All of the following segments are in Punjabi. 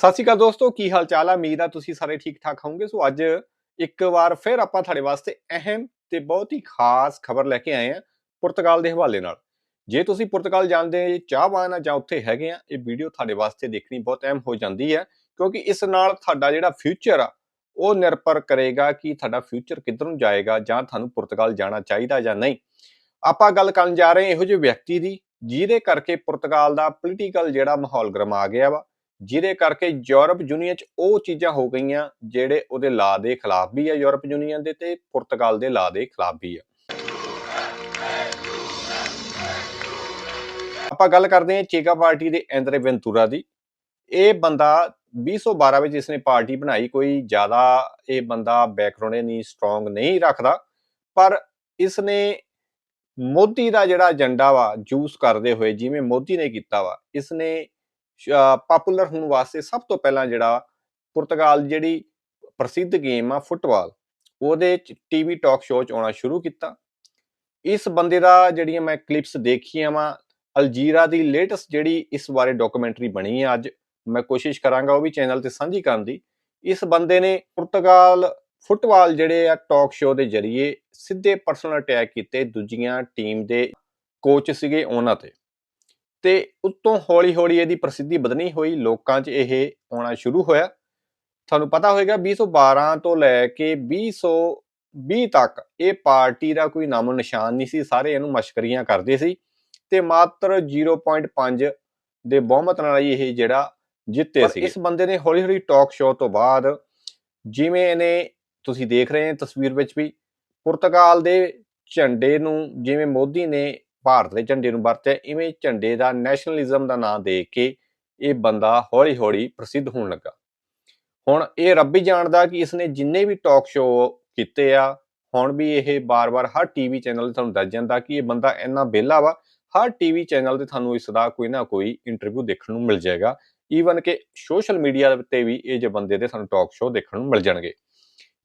ਸਤਿ ਸ਼੍ਰੀ ਅਕਾਲ ਦੋਸਤੋ, ਕੀ ਹਾਲ ਚਾਲ ਆ? ਉਮੀਦ ਆ ਤੁਸੀਂ ਸਾਰੇ ਠੀਕ ਠਾਕ ਹੋਵੋਗੇ। ਸੋ ਅੱਜ ਇੱਕ ਵਾਰ ਫਿਰ ਆਪਾਂ ਤੁਹਾਡੇ ਵਾਸਤੇ ਅਹਿਮ ਤੇ ਬਹੁਤ ਹੀ ਖਾਸ ਖਬਰ ਲੈ ਕੇ ਆਏ ਆ ਪੁਰਤਗਾਲ ਦੇ ਹਵਾਲੇ ਨਾਲ। ਜੇ ਤੁਸੀਂ ਪੁਰਤਗਾਲ ਜਾਂਦੇ ਚਾਹਵਾਨ ਆ ਜਾਂ ਉੱਥੇ ਹੈਗੇ ਆ, ਇਹ ਵੀਡੀਓ ਤੁਹਾਡੇ ਵਾਸਤੇ ਦੇਖਣੀ ਬਹੁਤ ਅਹਿਮ ਹੋ ਜਾਂਦੀ ਹੈ, ਕਿਉਂਕਿ ਇਸ ਨਾਲ ਤੁਹਾਡਾ ਜਿਹੜਾ ਫਿਊਚਰ ਆ, ਉਹ ਨਿਰਭਰ ਕਰੇਗਾ ਕਿ ਤੁਹਾਡਾ ਫਿਊਚਰ ਕਿੱਧਰ ਨੂੰ ਜਾਏਗਾ ਜਾਂ ਤੁਹਾਨੂੰ ਪੁਰਤਗਾਲ ਜਾਣਾ ਚਾਹੀਦਾ ਜਾਂ ਨਹੀਂ। ਆਪਾਂ ਗੱਲ ਕਰਨ ਜਾ ਰਹੇ ਇਹੋ ਜਿਹੇ ਵਿਅਕਤੀ ਦੀ, ਜਿਹਦੇ ਕਰਕੇ ਪੁਰਤਗਾਲ ਦਾ ਪੋਲੀਟੀਕਲ ਜਿਹੜਾ ਮਾਹੌਲ ਗਰਮਾ ਗਿਆ ਵਾ। ਜਿਹਦੇ ਕਰਕੇ ਯੂਰਪ ਯੂਨੀਅਨ ਚ ਉਹ ਚੀਜ਼ਾਂ ਹੋ ਗਈਆਂ ਜਿਹੜੇ ਉਹਦੇ ਲਾ ਦੇ ਖਿਲਾਫ ਵੀ ਆ ਯੂਰਪ ਯੂਨੀਅਨ ਦੇ ਤੇ ਪੁਰਤਗਾਲ ਦੇ ਲਾ ਦੇ ਖਿਲਾਫ ਵੀ ਆ। ਆਪਾਂ ਗੱਲ ਕਰਦੇ ਹਾਂ ਚੇਕਾ ਪਾਰਟੀ ਦੇ ਐਂਦਰੇ ਵੈਂਤੂਰਾ ਦੀ। ਇਹ ਬੰਦਾ 2012 ਵਿੱਚ ਇਸਨੇ ਪਾਰਟੀ ਬਣਾਈ, ਕੋਈ ਜ਼ਿਆਦਾ ਇਹ ਬੰਦਾ ਬੈਕਗ੍ਰਾਉਂਡ ਨਹੀਂ ਸਟਰੋਂਗ ਨਹੀਂ ਰੱਖਦਾ। ਪਰ ਇਸਨੇ ਮੋਦੀ ਦਾ ਜਿਹੜਾ ਏਜੰਡਾ ਵਾ ਜੂਸ ਕਰਦੇ ਹੋਏ, ਜਿਵੇਂ ਮੋਦੀ ਨੇ ਕੀਤਾ ਵਾ, ਇਸਨੇ ਪਪੂਲਰ ਹੋਣ ਵਾਸਤੇ ਸਭ ਤੋਂ ਪਹਿਲਾਂ ਜਿਹੜਾ ਪੁਰਤਗਾਲ ਜਿਹੜੀ ਪ੍ਰਸਿੱਧ ਗੇਮ ਆ ਫੁੱਟਬਾਲ ਉਹਦੇ ਚ ਟੀਵੀ ਟਾਕ ਸ਼ੋਅ ਚ ਆਉਣਾ ਸ਼ੁਰੂ ਕੀਤਾ। ਇਸ ਬੰਦੇ ਦਾ ਜਿਹੜੀਆਂ ਮੈਂ ਕਲਿੱਪਸ ਦੇਖੀਆਂ ਵਾ, ਅਲਜੀਰਾ ਦੀ ਲੇਟੈਸਟ ਜਿਹੜੀ ਇਸ ਬਾਰੇ ਡਾਕੂਮੈਂਟਰੀ ਬਣੀ ਹੈ ਅੱਜ, ਮੈਂ ਕੋਸ਼ਿਸ਼ ਕਰਾਂਗਾ ਉਹ ਵੀ ਚੈਨਲ ਤੇ ਸਾਂਝੀ ਕਰਨ ਦੀ। ਇਸ ਬੰਦੇ ਨੇ ਪੁਰਤਗਾਲ ਫੁੱਟਬਾਲ ਜਿਹੜੇ ਆ ਟਾਕ ਸ਼ੋਅ ਦੇ ਜ਼ਰੀਏ ਸਿੱਧੇ ਪਰਸਨਲ ਅਟੈਕ ਕੀਤੇ ਦੂਜੀਆਂ ਟੀਮ ਦੇ ਕੋਚ ਸੀਗੇ ਉਹਨਾਂ ਤੇ। ਤੇ ਉਤੋਂ ਹੌਲੀ-ਹੌਲੀ ਇਹਦੀ ਪ੍ਰਸਿੱਧੀ ਵਧਣੀ ਹੋਈ ਲੋਕਾਂ 'ਚ ਇਹ ਆਉਣਾ ਸ਼ੁਰੂ ਹੋਇਆ। ਤੁਹਾਨੂੰ ਪਤਾ ਹੋਵੇਗਾ 2012 ਤੋਂ ਲੈ ਕੇ 2020 ਤੱਕ ਇਹ ਪਾਰਟੀ ਦਾ ਕੋਈ ਨਾਮੋ ਨਿਸ਼ਾਨ ਨਹੀਂ ਸੀ ਸਾਰੇ ਇਹਨੂੰ ਮਸ਼ਕਰੀਆਂ ਕਰਦੇ ਸੀ ਤੇ ਮਾਤਰ 0.5 ਦੇ ਬਹੁਮਤ ਨਾਲ ਹੀ ਇਹ ਜਿਹੜਾ ਜਿੱਤੇ ਸੀ ਇਸ ਬੰਦੇ ਨੇ ਹੌਲੀ-ਹੌਲੀ ਟਾਕ ਸ਼ੋਅ ਤੋਂ ਬਾਅਦ ਜਿਵੇਂ ਇਹਨੇ ਤੁਸੀਂ ਦੇਖ ਰਹੇ ਹੋ ਤਸਵੀਰ ਵਿੱਚ ਵੀ ਪੁਰਤਗਾਲ ਦੇ ਝੰਡੇ ਨੂੰ ਜਿਵੇਂ ਮੋਦੀ ਨੇ ਭਾਰਤ ਦੇ ਝੰਡੇ ਨੂੰ ਵਰਤਿਆ। ਇਵੇਂ ਝੰਡੇ ਦਾ ਨੈਸ਼ਨਲਿਜ਼ਮ ਦਾ ਨਾਂ ਦੇ ਕੇ ਇਹ ਬੰਦਾ ਹੌਲੀ-ਹੌਲੀ ਪ੍ਰਸਿੱਧ ਹੋਣ ਲੱਗਾ। ਹੁਣ ਇਹ ਰੱਬ ਹੀ ਜਾਣਦਾ ਕਿ ਇਸਨੇ ਜਿੰਨੇ ਵੀ ਟਾਕ ਸ਼ੋਅ ਕੀਤੇ ਆ, ਹੁਣ ਵੀ ਇਹ ਬਾਰ-ਬਾਰ ਹਰ ਟੀਵੀ ਚੈਨਲ ਤੇ ਤੁਹਾਨੂੰ ਦੱਸ ਜਾਂਦਾ ਕਿ ਇਹ ਬੰਦਾ ਇੰਨਾ ਬੇਲਾ ਵਾ। ਹਰ ਟੀਵੀ ਚੈਨਲ ਤੇ ਤੁਹਾਨੂੰ ਇਸ ਦਾ ਕੋਈ ਨਾ ਕੋਈ ਇੰਟਰਵਿਊ ਦੇਖਣ ਨੂੰ ਮਿਲ ਜਾਏਗਾ। ਈਵਨ ਕਿ ਸੋਸ਼ਲ ਮੀਡੀਆ ਤੇ ਵੀ ਇਹ ਜੇ ਬੰਦੇ ਦੇ ਤੁਹਾਨੂੰ ਟਾਕ ਸ਼ੋਅ ਦੇਖਣ ਨੂੰ ਮਿਲ ਜਾਣਗੇ।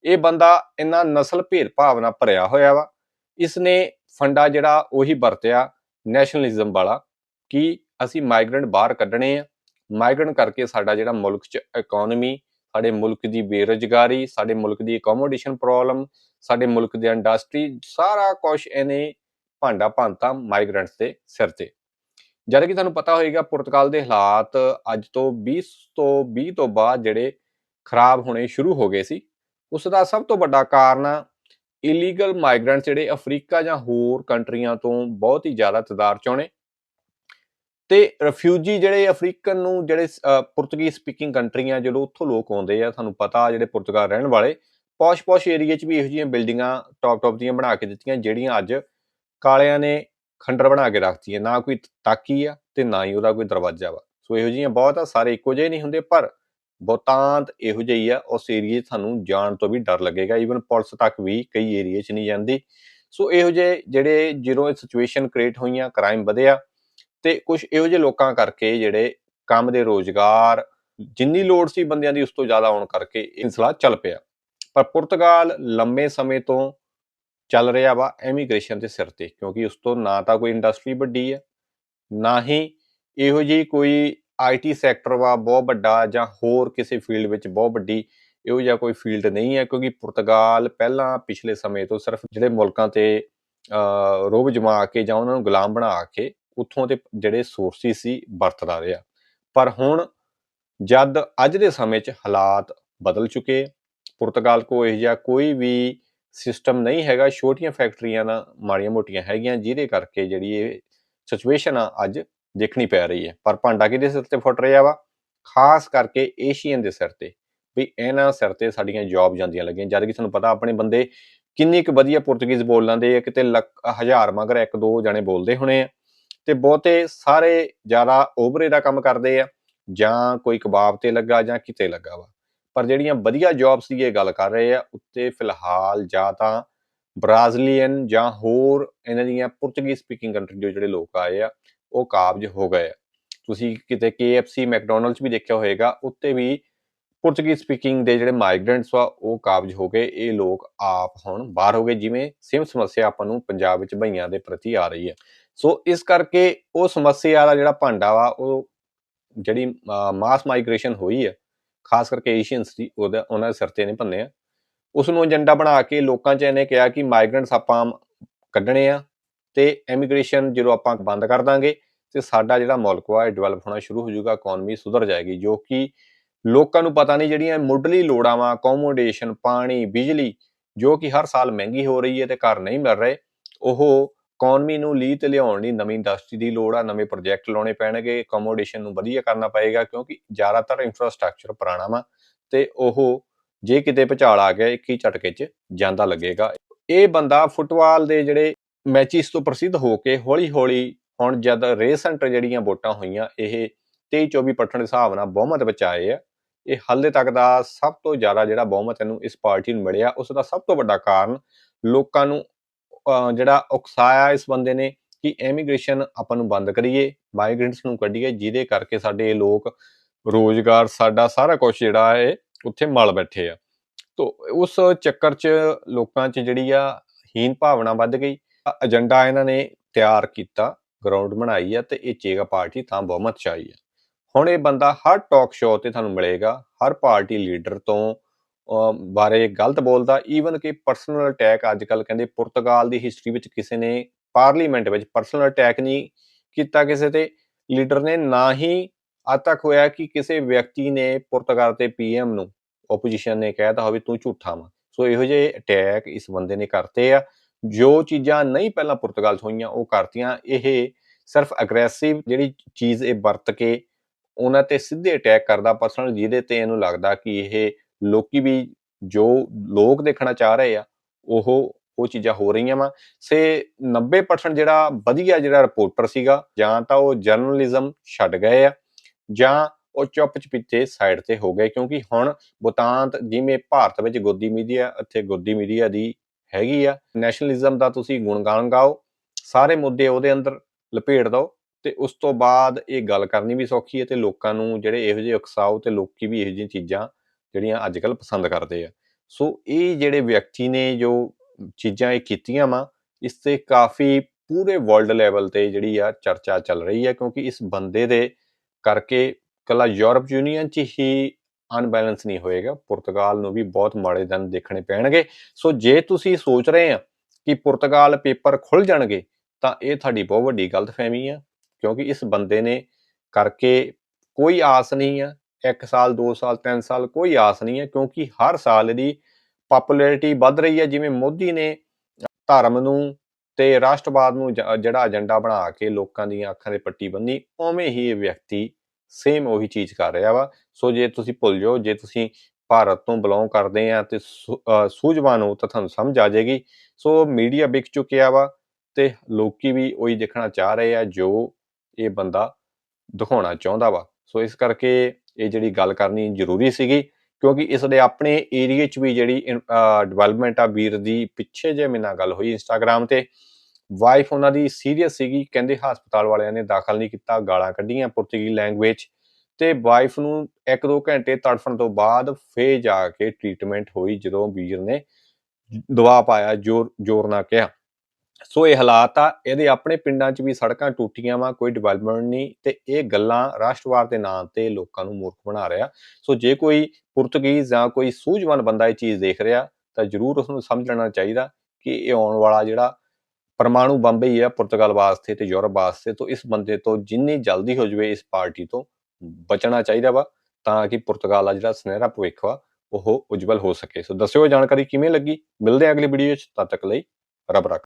ਇਹ ਬੰਦਾ ਇੰਨਾ ਨਸਲ ਭੇਦ ਭਾਵਨਾ ਭਰਿਆ ਹੋਇਆ ਵਾ। ਇਸਨੇ ਫੰਡਾ ਜਿਹੜਾ ਉਹੀ ਵਰਤਿਆ ਨੈਸ਼ਨਲਿਜ਼ਮ ਵਾਲਾ ਕਿ ਅਸੀਂ ਮਾਈਗ੍ਰੈਂਟ ਬਾਹਰ ਕੱਢਣੇ ਆ। ਮਾਈਗ੍ਰੈਂਟ ਕਰਕੇ ਸਾਡਾ ਜਿਹੜਾ ਮੁਲਕ 'ਚ ਇਕਨੋਮੀ ਸਾਡੇ ਮੁਲਕ ਦੀ ਬੇਰੁਜ਼ਗਾਰੀ, ਸਾਡੇ ਮੁਲਕ ਦੀ ਅਕੋਮੋਡੇਸ਼ਨ ਪ੍ਰੋਬਲਮ ਸਾਡੇ ਮੁਲਕ ਦੀ ਇੰਡਸਟਰੀ ਸਾਰਾ ਕੁਝ ਇਹਨੇ ਭਾਂਡਾ ਭਾਂਤਾ ਮਾਈਗ੍ਰੈਂਟਸ ਦੇ ਸਿਰ ਤੇ। ਜਦ ਕਿ ਤੁਹਾਨੂੰ ਪਤਾ ਹੋਏਗਾ ਪੁਰਤਗਾਲ ਦੇ ਹਾਲਾਤ ਅੱਜ ਤੋਂ 20 ਤੋਂ 20 ਤੋਂ ਬਾਅਦ ਜਿਹੜੇ ਖਰਾਬ ਹੋਣੇ ਸ਼ੁਰੂ ਹੋ ਗਏ ਸੀ। ਉਸ ਦਾ ਸਭ ਤੋਂ ਵੱਡਾ ਕਾਰਨ ਇਲੀਗਲ ਮਾਈਗ੍ਰੈਂਟ ਜਿਹੜੇ ਅਫਰੀਕਾ ਜਾਂ ਹੋਰ ਕੰਟਰੀਆਂ ਤੋਂ ਬਹੁਤ ਹੀ ਜ਼ਿਆਦਾ ਤਦਾਰ ਚਾਉਣੇ ਤੇ ਰਿਫਿਊਜੀ ਜਿਹੜੇ ਅਫਰੀਕਨ ਨੂੰ ਜਿਹੜੇ ਪੁਰਤਗੀਜ਼ ਸਪੀਕਿੰਗ ਕੰਟਰੀਆਂ ਜਦੋਂ ਉੱਥੋਂ ਲੋਕ ਆਉਂਦੇ ਆ, ਤੁਹਾਨੂੰ ਪਤਾ ਜਿਹੜੇ ਪੁਰਤਗਾਲ ਰਹਿਣ ਵਾਲੇ, ਪੌਸ਼-ਪੌਸ਼ ਏਰੀਆ 'ਚ ਵੀ ਇਹੋ ਜਿਹੀਆਂ ਬਿਲਡਿੰਗਾਂ ਟੌਪ-ਟੌਪ ਦੀਆਂ ਬਣਾ ਕੇ ਦਿੱਤੀਆਂ, ਜਿਹੜੀਆਂ ਅੱਜ ਕਾਲਿਆਂ ਨੇ ਖੰਡਰ ਬਣਾ ਕੇ ਰੱਖਤੀਆਂ, ਨਾ ਕੋਈ ਤਾਕੀ ਆ ਤੇ ਨਾ ਹੀ ਉਹਦਾ ਕੋਈ ਦਰਵਾਜ਼ਾ ਵਾ। ਸੋ ਇਹੋ ਜਿਹੀਆਂ ਬਹੁਤ ਆ, ਸਾਰੇ ਇੱਕੋ ਜਿਹੇ ਨਹੀਂ ਹੁੰਦੇ, ਪਰ ਬਹੁਤਾਂਤ ਇਹੋ ਜਿਹੀ ਆ, ਉਸ ਏਰੀਏ ਸਾਨੂੰ ਜਾਣ ਤੋਂ ਵੀ ਡਰ ਲੱਗੇਗਾ ਈਵਨ ਪੁਲਿਸ ਤੱਕ ਵੀ ਕਈ ਏਰੀਏ 'ਚ ਨਹੀਂ ਜਾਂਦੀ। ਸੋ ਇਹੋ ਜਿਹੇ ਜਿਹੜੇ ਜਦੋਂ ਇਹ ਸਿਚੁਏਸ਼ਨ ਕ੍ਰੀਏਟ ਹੋਈਆਂ ਕ੍ਰਾਈਮ ਵਧਿਆ ਤੇ ਕੁਝ ਇਹੋ ਜਿਹੇ ਲੋਕਾਂ ਕਰਕੇ ਜਿਹੜੇ ਕੰਮ ਦੇ ਰੋਜ਼ਗਾਰ ਜਿੰਨੀ ਲੋੜ ਸੀ ਬੰਦਿਆਂ ਦੀ, ਉਸ ਤੋਂ ਜ਼ਿਆਦਾ ਆਉਣ ਕਰਕੇ ਇਹ ਸਲਾਹ ਚੱਲ ਪਿਆ। ਪਰ ਪੁਰਤਗਾਲ ਲੰਮੇ ਸਮੇਂ ਤੋਂ ਚੱਲ ਰਿਹਾ ਵਾ ਐਮੀਗ੍ਰੇਸ਼ਨ ਦੇ ਸਿਰ ਤੇ, ਕਿਉਂਕਿ ਉਸ ਤੋਂ ਨਾ ਤਾਂ ਕੋਈ ਇੰਡਸਟਰੀ ਵੱਡੀ ਹੈ, ਨਾ ਹੀ ਇਹੋ ਜਿਹੀ ਕੋਈ ਆਈਟੀ ਸੈਕਟਰ ਵਾ ਬਹੁਤ ਵੱਡਾ ਜਾਂ ਹੋਰ ਕਿਸੇ ਫੀਲਡ ਵਿੱਚ ਬਹੁਤ ਵੱਡੀ ਇਹੋ ਜਿਹਾ ਕੋਈ ਫੀਲਡ ਨਹੀਂ ਹੈ, ਕਿਉਂਕਿ ਪੁਰਤਗਾਲ ਪਹਿਲਾਂ ਪਿਛਲੇ ਸਮੇਂ ਤੋਂ ਸਿਰਫ ਜਿਹੜੇ ਮੁਲਕਾਂ ਤੇ ਰੋਬ ਜਮਾ ਕੇ ਜਾਂ ਉਹਨਾਂ ਨੂੰ ਗੁਲਾਮ ਬਣਾ ਕੇ ਉੱਥੋਂ ਦੇ ਜਿਹੜੇ ਸੋਰਸਿਸ ਸੀ ਵਰਤਦਾ ਰਿਹਾ। ਪਰ ਹੁਣ ਜਦ ਅੱਜ ਦੇ ਸਮੇਂ 'ਚ ਹਾਲਾਤ ਬਦਲ ਚੁੱਕੇ, ਪੁਰਤਗਾਲ ਕੋ ਇਹ ਜਿਹਾ ਕੋਈ ਵੀ ਸਿਸਟਮ ਨਹੀਂ ਹੈਗਾ, ਛੋਟੀਆਂ ਫੈਕਟਰੀਆਂ ਦਾ ਮਾੜੀਆਂ ਮੋਟੀਆਂ ਹੈਗੀਆਂ, ਜਿਹਦੇ ਕਰਕੇ ਜਿਹੜੀ ਇਹ ਸਿਚੁਏਸ਼ਨ ਆ ਅੱਜ ਦੇਖਣੀ ਪੈ ਰਹੀ ਹੈ। ਪਰ ਭਾਂਡਾ ਕਿਹਦੇ ਸਿਰ ਤੇ ਫੁੱਟ ਰਿਹਾ ਵਾ? ਖਾਸ ਕਰਕੇ ਏਸ਼ੀਅਨ ਦੇ ਸਿਰ ਤੇ। ਵੀ ਇਹਨਾਂ ਸਿਰ ਤੇ ਸਾਡੀਆਂ ਜੌਬ ਜਾਂਦੀਆਂ ਲੱਗੀਆਂ। ਜਦ ਕਿ ਤੁਹਾਨੂੰ ਪਤਾ ਆਪਣੇ ਬੰਦੇ ਕਿੰਨੀ ਕੁ ਵਧੀਆ ਪੁਰਤਗੀਜ਼ ਬੋਲ ਲੈਂਦੇ ਆ। ਕਿਤੇ ਲੱਖ, ਹਜ਼ਾਰ ਮਗਰ ਇੱਕ ਦੋ ਜਣੇ ਬੋਲਦੇ ਹੋਣੇ ਆ। ਤੇ ਬਹੁਤੇ ਸਾਰੇ ਜ਼ਿਆਦਾ ਓਵਰੇ ਦਾ ਕੰਮ ਕਰਦੇ ਆ। ਜਾਂ ਕੋਈ ਕਬਾਬ ਤੇ ਲੱਗਾ ਜਾਂ ਕਿਤੇ ਲੱਗਾ ਵਾ। ਪਰ ਜਿਹੜੀਆਂ ਵਧੀਆ ਜੌਬਸ ਦੀ ਇਹ ਗੱਲ ਕਰ ਰਹੇ ਆ, ਉੱਤੇ ਫਿਲਹਾਲ ਜਾਂ ਤਾਂ ਬ੍ਰਾਜ਼ੀਲੀਅਨ ਜਾਂ ਹੋਰ ਇਹਨਾਂ ਦੀਆਂ ਪੁਰਤਗੀਜ਼ ਸਪੀਕਿੰਗ ਕੰਟਰੀ ਦੇ ਜਿਹੜੇ ਲੋਕ ਆਏ ਆ ਉਹ ਕਾਬਜ ਹੋ ਗਏ। ਤੁਸੀਂ ਕਿਤੇ KFC ਮੈਕਡੋਨਲਡਸ ਵੀ ਦੇਖਿਆ ਹੋਵੇਗਾ ਉੱਤੇ ਵੀ ਪੁਰਤਗੀਜ਼ ਸਪੀਕਿੰਗ ਦੇ ਜਿਹੜੇ ਮਾਈਗ੍ਰੈਂਟਸ ਆ ਉਹ ਕਾਬਜ ਹੋ ਗਏ। ਇਹ ਲੋਕ ਆਪ ਹੁਣ ਬਾਹਰ ਹੋ ਗਏ, ਜਿਵੇਂ ਸੇਮ ਸਮੱਸਿਆ ਆਪਾਂ ਨੂੰ ਪੰਜਾਬ ਵਿੱਚ ਭਈਆਂ ਦੇ ਪ੍ਰਤੀ ਆ ਰਹੀ ਹੈ। ਸੋ ਇਸ ਕਰਕੇ ਉਹ ਸਮੱਸਿਆ ਦਾ ਜਿਹੜਾ ਭਾਂਡਾ ਵਾ, ਉਹ ਜਿਹੜੀ ਮਾਸ ਮਾਈਗ੍ਰੇਸ਼ਨ ਹੋਈ ਹੈ, ਖਾਸ ਕਰਕੇ ਏਸ਼ੀਅਨਸ ਦੀ, ਉਹਦਾ, ਉਹਨਾਂ ਦੇ ਸਿਰ ਤੇ ਨੇ ਭੰਨੇ ਆ ਉਸ ਨੂੰ ਏਜੰਡਾ ਬਣਾ ਕੇ ਲੋਕਾਂ 'ਚ ਇਹਨੇ ਕਿਹਾ ਕਿ ਮਾਈਗ੍ਰੈਂਟਸ ਆਪਾਂ ਕੱਢਣੇ ਆ ਤੇ ਇਮੀਗ੍ਰੇਸ਼ਨ ਜਦੋਂ ਆਪਾਂ ਬੰਦ ਕਰ ਦਾਂਗੇ ਤੇ ਸਾਡਾ ਜਿਹੜਾ ਮੁਲਕ ਵਾ, ਇਹ ਡਿਵੈਲਪ ਹੋਣਾ ਸ਼ੁਰੂ ਹੋ ਜਾਊਗਾ ਇਕਨੋਮੀ ਸੁਧਰ ਜਾਏਗੀ, ਜੋ ਕਿ ਲੋਕਾਂ ਨੂੰ ਪਤਾ ਨਹੀਂ ਜਿਹੜੀਆਂ ਮੁੱਢਲੀ ਲੋੜਾਂ ਵਾ ਅਕੋਮੋਡੇਸ਼ਨ ਪਾਣੀ, ਬਿਜਲੀ, ਜੋ ਕਿ ਹਰ ਸਾਲ ਮਹਿੰਗੀ ਹੋ ਰਹੀ ਹੈ ਤੇ ਘਰ ਨਹੀਂ ਮਿਲ ਰਹੇ, ਉਹ ਇਕਨੋਮੀ ਨੂੰ ਲੀਹ ਤੇ ਲਿਆਉਣ ਲਈ ਨਵੀਂ ਇੰਡਸਟਰੀ ਦੀ ਲੋੜ ਆ, ਨਵੇਂ ਪ੍ਰੋਜੈਕਟ ਲਾਉਣੇ ਪੈਣਗੇ ਅਕੋਮੋਡੇਸ਼ਨ ਨੂੰ ਵਧੀਆ ਕਰਨਾ ਪਏਗਾ, ਕਿਉਂਕਿ ਜ਼ਿਆਦਾਤਰ ਇਨਫਰਾਸਟ੍ਰਕਚਰ ਪੁਰਾਣਾ ਵਾ ਤੇ ਉਹ ਜੇ ਕਿਤੇ ਭੁਚਾਲ ਆ ਗਿਆ, ਇੱਕ ਹੀ ਝਟਕੇ 'ਚ ਜਾਂਦਾ ਲੱਗੇਗਾ। ਇਹ ਬੰਦਾ ਫੁੱਟਬਾਲ ਦੇ ਜਿਹੜੇ ਮੈਚਿਸ ਤੋਂ ਪ੍ਰਸਿੱਧ ਹੋ ਕੇ ਹੌਲੀ-ਹੌਲੀ ਹੁਣ ਜਦ ਰੀਸੈਂਟ ਜਿਹੜੀਆਂ ਵੋਟਾਂ ਹੋਈਆਂ, ਇਹ 23-24 ਪਰਸੈਂਟ ਦੇ ਹਿਸਾਬ ਨਾਲ ਬਹੁਮਤ ਵਿੱਚ ਆਏ ਆ। ਇਹ ਹਾਲੇ ਤੱਕ ਦਾ ਸਭ ਤੋਂ ਜ਼ਿਆਦਾ ਜਿਹੜਾ ਬਹੁਮਤ ਇਹਨੂੰ ਇਸ ਪਾਰਟੀ ਨੂੰ ਮਿਲਿਆ, ਉਸ ਦਾ ਸਭ ਤੋਂ ਵੱਡਾ ਕਾਰਨ ਲੋਕਾਂ ਨੂੰ ਜਿਹੜਾ ਉਕਸਾਇਆ ਇਸ ਬੰਦੇ ਨੇ ਕਿ ਇਮੀਗ੍ਰੇਸ਼ਨ ਆਪਾਂ ਨੂੰ ਬੰਦ ਕਰੀਏ, ਮਾਈਗ੍ਰੈਂਟਸ ਨੂੰ ਕੱਢੀਏ, ਜਿਹਦੇ ਕਰਕੇ ਸਾਡੇ ਇਹ ਲੋਕ ਰੋਜ਼ਗਾਰ, ਸਾਡਾ ਸਾਰਾ ਕੁਝ ਜਿਹੜਾ ਹੈ ਉੱਥੇ ਮਲ ਬੈਠੇ ਆ। ਤੋ ਉਸ ਚੱਕਰ 'ਚ ਲੋਕਾਂ 'ਚ ਜਿਹੜੀ ਆ ਹੀਨ ਭਾਵਨਾ ਵੱਧ ਗਈ। ਏਜੰਡਾ ਇਹਨਾਂ ਨੇ ਤਿਆਰ ਕੀਤਾ ਗਰਾਊਂਡ ਬਣਾਈ ਆ ਤੇ ਇਹ ਚੇਗਾ ਪਾਰਟੀ ਤਾਂ ਬਹੁਮਤ ਚ ਆਈ ਆ। ਹੁਣ ਇਹ ਬੰਦਾ ਹਰ ਟਾਕ ਸ਼ੋਅ ਤੇ ਤੁਹਾਨੂੰ ਮਿਲੇਗਾ, ਹਰ ਪਾਰਟੀ ਲੀਡਰ ਤੋਂ ਬਾਰੇ ਗਲਤ ਬੋਲਦਾ ਈਵਨ ਕਿ ਪਰਸਨਲ ਅਟੈਕ ਅੱਜ ਕੱਲ ਕਹਿੰਦੇ ਪੁਰਤਗਾਲ ਦੀ ਹਿਸਟਰੀ ਵਿੱਚ ਕਿਸੇ ਨੇ ਪਾਰਲੀਮੈਂਟ ਵਿੱਚ ਪਰਸਨਲ ਅਟੈਕ ਨਹੀਂ ਕੀਤਾ ਕਿਸੇ ਤੇ ਲੀਡਰ ਨੇ ਨਾ ਹੀ ਅੱਜ ਤੱਕ ਹੋਇਆ ਕਿ ਕਿਸੇ ਵਿਅਕਤੀ ਨੇ ਪੁਰਤਗਾਲ ਤੇ ਪੀਐਮ ਨੂੰ ਆਪੋਜੀਸ਼ਨ ਨੇ ਕਹਿਤਾ ਹੋਵੇ ਤੂੰ ਝੂਠਾ ਵਾ। ਸੋ ਇਹੋ ਜਿਹੇ ਅਟੈਕ ਇਸ ਬੰਦੇ ਨੇ ਕਰਤੇ ਆ। ਜੋ ਚੀਜ਼ਾਂ ਨਹੀਂ ਪਹਿਲਾਂ ਪੁਰਤਗਾਲ 'ਚ ਹੋਈਆਂ, ਉਹ ਕਰਤੀਆਂ। ਇਹ ਸਿਰਫ ਅਗਰੈਸਿਵ ਜਿਹੜੀ ਚੀਜ਼ ਇਹ ਵਰਤ ਕੇ ਉਹਨਾਂ ਤੇ ਸਿੱਧੇ ਅਟੈਕ ਕਰਦਾ ਪਰਸਨਲ ਜਿਹਦੇ ਤੇ ਇਹਨੂੰ ਲੱਗਦਾ ਕਿ ਇਹ ਲੋਕੀ ਵੀ ਜੋ ਲੋਕ ਦੇਖਣਾ ਚਾਹ ਰਹੇ ਆ, ਉਹ ਉਹ ਚੀਜ਼ਾਂ ਹੋ ਰਹੀਆਂ ਵਾ। ਸੇ 90% ਜਿਹੜਾ ਵਧੀਆ ਜਿਹੜਾ ਰਿਪੋਰਟਰ ਸੀਗਾ, ਜਾਂ ਤਾਂ ਉਹ ਜਰਨਲਿਜ਼ਮ ਛੱਡ ਗਏ ਆ, ਜਾਂ ਉਹ ਚੁੱਪ ਚਪੀਤੇ ਸਾਈਡ ਤੇ ਹੋ ਗਏ। ਕਿਉਂਕਿ ਹੁਣ ਬੁਤਾਂਤ ਜਿਵੇਂ ਭਾਰਤ ਵਿੱਚ ਗੋਦੀ ਮੀਡੀਆ ਅਤੇ ਗੋਦੀ ਮੀਡੀਆ ਦੀ ਹੈਗੀ ਆ। ਨੈਸ਼ਨਲਿਜ਼ਮ ਦਾ ਤੁਸੀਂ ਗੁਣਗਾਨ ਗਾਓ, ਸਾਰੇ ਮੁੱਦੇ ਉਹਦੇ ਅੰਦਰ ਲਪੇਟ ਦਿਓ ਤੇ ਉਸ ਤੋਂ ਬਾਅਦ ਇਹ ਗੱਲ ਕਰਨੀ ਵੀ ਸੌਖੀ ਹੈ ਤੇ ਲੋਕਾਂ ਨੂੰ ਜਿਹੜੇ ਇਹੋ ਜਿਹੇ ਉਕਸਾਓ ਤੇ ਲੋਕੀ ਵੀ ਇਹੋ ਜਿਹੀਆਂ ਚੀਜ਼ਾਂ ਜਿਹੜੀਆਂ ਅੱਜ ਕੱਲ ਪਸੰਦ ਕਰਦੇ ਆ। ਸੋ ਇਹ ਜਿਹੜੇ ਵਿਅਕਤੀ ਨੇ ਜੋ ਚੀਜ਼ਾਂ ਇਹ ਕੀਤੀਆਂ ਵਾ, ਇਸ ਤੇ ਕਾਫੀ ਪੂਰੇ ਵਰਲਡ ਲੈਵਲ ਤੇ ਜਿਹੜੀ ਆ ਚਰਚਾ ਚੱਲ ਰਹੀ ਹੈ ਕਿਉਂਕਿ ਇਸ ਬੰਦੇ ਦੇ ਕਰਕੇ ਕੱਲਾ ਯੂਰਪ ਯੂਨੀਅਨ ਚ ਹੀ ਅਨਬੈਲੈਂਸ ਨਹੀਂ ਹੋਏਗਾ। ਪੁਰਤਗਾਲ ਨੂੰ ਵੀ ਬਹੁਤ ਮਾੜੇ ਦਿਨ ਦੇਖਣੇ ਪੈਣਗੇ। ਸੋ ਜੇ ਤੁਸੀਂ ਸੋਚ ਰਹੇ ਆ ਕਿ ਪੁਰਤਗਾਲ ਪੇਪਰ ਖੁੱਲ ਜਾਣਗੇ, ਤਾਂ ਇਹ ਤੁਹਾਡੀ ਬਹੁਤ ਵੱਡੀ ਗਲਤਫਹਿਮੀ ਆ, ਕਿਉਂਕਿ ਇਸ ਬੰਦੇ ਨੇ ਕਰਕੇ ਕੋਈ ਆਸ ਨਹੀਂ ਆ। 1 ਸਾਲ 2 ਸਾਲ 3 ਸਾਲ ਕੋਈ ਆਸ ਨਹੀਂ ਹੈ ਕਿਉਂਕਿ ਹਰ ਸਾਲ ਇਹਦੀ ਪਪੂਲੈਰਿਟੀ ਵੱਧ ਰਹੀ ਹੈ ਜਿਵੇਂ ਮੋਦੀ ਨੇ ਧਰਮ ਨੂੰ ਤੇ ਰਾਸ਼ਟਰਵਾਦ ਨੂੰ ਜਿਹੜਾ ਏਜੰਡਾ ਬਣਾ ਕੇ ਲੋਕਾਂ ਦੀਆਂ ਅੱਖਾਂ ਦੇ ਪੱਟੀ ਬੰਨੀ, ਉਵੇਂ ਹੀ ਇਹ ਵਿਅਕਤੀ ਸੇਮ ਉਹੀ ਚੀਜ਼ ਕਰ ਰਿਹਾ ਵਾ। ਸੋ ਜੇ ਤੁਸੀਂ ਭੁੱਲ ਜਾਓ, ਜੇ ਤੁਸੀਂ ਭਾਰਤ ਤੋਂ ਬਿਲੋਂਗ ਕਰਦੇ ਆ ਤੇ ਸੂ- ਸੂਝਵਾਨ ਹੋ ਤਾਂ ਤੁਹਾਨੂੰ ਸਮਝ ਆ ਜਾਏਗੀ। ਸੋ ਮੀਡੀਆ ਵਿਕ ਚੁੱਕਿਆ ਵਾ ਤੇ ਲੋਕੀ ਵੀ ਉਹੀ ਦੇਖਣਾ ਚਾਹ ਰਹੇ ਆ ਜੋ ਇਹ ਬੰਦਾ ਦਿਖਾਉਣਾ ਚਾਹੁੰਦਾ ਵਾ। ਸੋ ਇਸ ਕਰਕੇ ਇਹ ਜਿਹੜੀ ਗੱਲ ਕਰਨੀ ਜ਼ਰੂਰੀ ਸੀਗੀ ਕਿਉਂਕਿ ਇਸ ਦੇ ਆਪਣੇ ਏਰੀਆ 'ਚ ਵੀ ਜਿਹੜੀ ਡਿਵੈਲਪਮੈਂਟ ਆ ਵੀਰ ਦੀ ਪਿੱਛੇ ਜੇ ਮੇਰੇ ਨਾਲ ਗੱਲ ਹੋਈ ਇੰਸਟਾਗ੍ਰam ਤੇ ਵਾਈਫ ਉਹਨਾਂ ਦੀ ਸੀਰੀਅਸ ਸੀਗੀ, ਕਹਿੰਦੇ ਹਸਪਤਾਲ ਵਾਲਿਆਂ ਨੇ ਦਾਖਲ ਨਹੀਂ ਕੀਤਾ, ਗਾਲਾਂ ਕੱਢੀਆਂ ਪੁਰਤਗੀ ਲੈਂਗੁਏਜ ਤੇ ਵਾਈਫ ਨੂੰ 1-2 ਘੰਟੇ ਤੜਫਣ ਤੋਂ ਬਾਅਦ ਫੇਰ ਜਾ ਕੇ ਟ੍ਰੀਟਮੈਂਟ ਹੋਈ, ਜਦੋਂ ਵੀਰ ਨੇ ਦਵਾ ਪਾਇਆ, ਜੋਰ ਜੋਰ ਨਾਲ ਕਿਹਾ। ਸੋ ਇਹ ਹਾਲਾਤ ਆ, ਇਹਦੇ ਆਪਣੇ ਪਿੰਡਾਂ 'ਚ ਵੀ ਸੜਕਾਂ ਟੁੱਟੀਆਂ ਵਾ, ਕੋਈ ਡਿਵੈਲਪਮੈਂਟ ਨਹੀਂ ਤੇ ਇਹ ਗੱਲਾਂ ਰਾਸ਼ਟਰਵਾਦ ਦੇ ਨਾਂ ਤੇ ਲੋਕਾਂ ਨੂੰ ਮੂਰਖ ਬਣਾ ਰਿਹਾ। ਸੋ ਜੇ ਕੋਈ ਪੁਰਤਗੀਜ਼ ਜਾਂ ਕੋਈ ਸੂਝਵਾਨ ਬੰਦਾ ਇਹ ਚੀਜ਼ ਦੇਖ ਰਿਹਾ, ਤਾਂ ਜ਼ਰੂਰ ਉਸ ਨੂੰ ਸਮਝ ਲੈਣਾ ਚਾਹੀਦਾ ਕਿ ਇਹ ਆਉਣ ਵਾਲਾ ਜਿਹੜਾ ਪਰਮਾਣੂ ਬੰਬ ਹੀ ਆ ਪੁਰਤਗਾਲ ਵਾਸਤੇ ਤੇ ਯੂਰਪ ਵਾਸਤੇ, ਤੋਂ ਇਸ ਬੰਦੇ ਤੋਂ ਜਿੰਨੀ ਜਲਦੀ ਹੋ ਜਵੇ ਇਸ ਪਾਰਟੀ ਤੋਂ ਬਚਣਾ ਚਾਹੀਦਾ ਵਾ, ਤਾਂ ਕਿ ਪੁਰਤਗਾਲ ਦਾ ਜਿਹੜਾ ਸੁਨਹਿਰਾ ਭਵਿੱਖ ਵਾ, ਉਹ ਉਜਵਲ ਹੋ ਸਕੇ। ਸੋ ਦੱਸਿਓ ਜਾਣਕਾਰੀ ਕਿਵੇਂ ਲੱਗੀ? ਮਿਲਦੇ ਆ ਅਗਲੀ ਵੀਡੀਓ 'ਚ, ਤਦ ਤੱਕ ਲਈ ਰੱਬ ਰੱਖ।